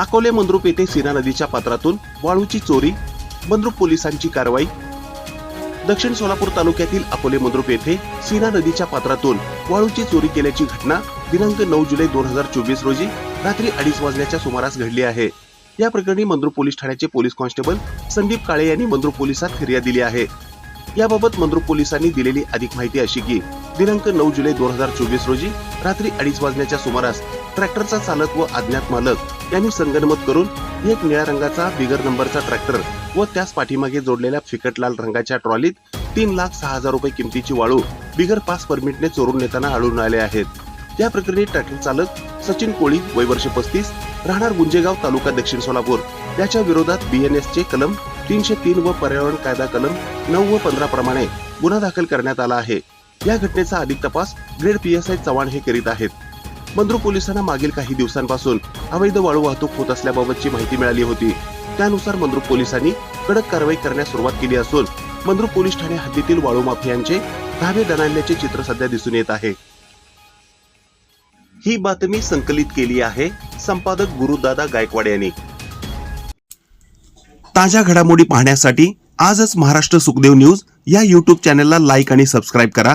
अकोले मंद्रुप येथे सीना नदीच्या पात्रातून वाळूची चोरी मंद्रुप पोलिसांची कारवाई. दक्षिण सोलापूर तालुक्यातील अकोले मंद्रुप येथे सीना नदीच्या पात्रातून वाळूची चोरी केल्याची घटना दिनांक नऊ जुलै दोन हजार चोवीस रोजी रात्री अडीच वाजल्याच्या सुमारास घडली आहे. या प्रकरणी मंद्रुप पोलीस ठाण्याचे पोलीस कॉन्स्टेबल संदीप काळे यांनी मंद्रुप पोलिसात फिर्याद दिली आहे. याबाबत मंद्रुप पोलिसांनी दिलेली अधिक माहिती अशी की दिनांक नऊ जुलै दोन हजार चोवीस रोजी रात्री अडीच वाजण्याच्या सुमारास ट्रॅक्टरचा चालक व अज्ञात मालक यांनी संगनमत करून एक निळ्या रंगाचा बिगर नंबरचा ट्रॅक्टर व त्याच पाठीमागे जोडलेल्या फिकट लाल रंगाच्या ट्रॉलीत तीन लाख सहा हजार रुपये किमतीची वाळू बिगर पास परमिटने चोरून नेताना आढळून आले आहेत. या प्रकरणी ट्रॅक्टर चालक सचिन कोळी वय वर्ष पस्तीस राहणार गुंजेगाव तालुका दक्षिण सोलापूर. याच्या विरोधात बीएनएस चे कलम तीनशे तीन व पर्यावरण कायदा कलम नऊ व पंधरा प्रमाणे गुन्हा दाखल करण्यात आला आहे. या घटनेचा अधिक तपास grade P S I Chavan हे करीत आहेत. मंद्रू पोलिसांना मागील काही दिवसांपासून अवैध वाळू वाहतूक होत असल्याबाबतची माहिती मिळाली होती. त्यानुसार मंद्रुप पोलिसांनी कडक कारवाई करण्यास सुरुवात केली असून मंद्रुप पोलीस ठाणे हद्दीतील वाळू माफियांचे धाबे दणाणल्याचे चित्र सध्या दिसून येत आहे. ही बातमी संकलित केली आहे संपादक गुरुदादा गायकवाड यांनी. ताज्या घडामोडी पाहण्यासाठी आजच महाराष्ट्र सुखदेव न्यूज या युट्यूब चॅनलला लाईक आणि सबस्क्राईब करा.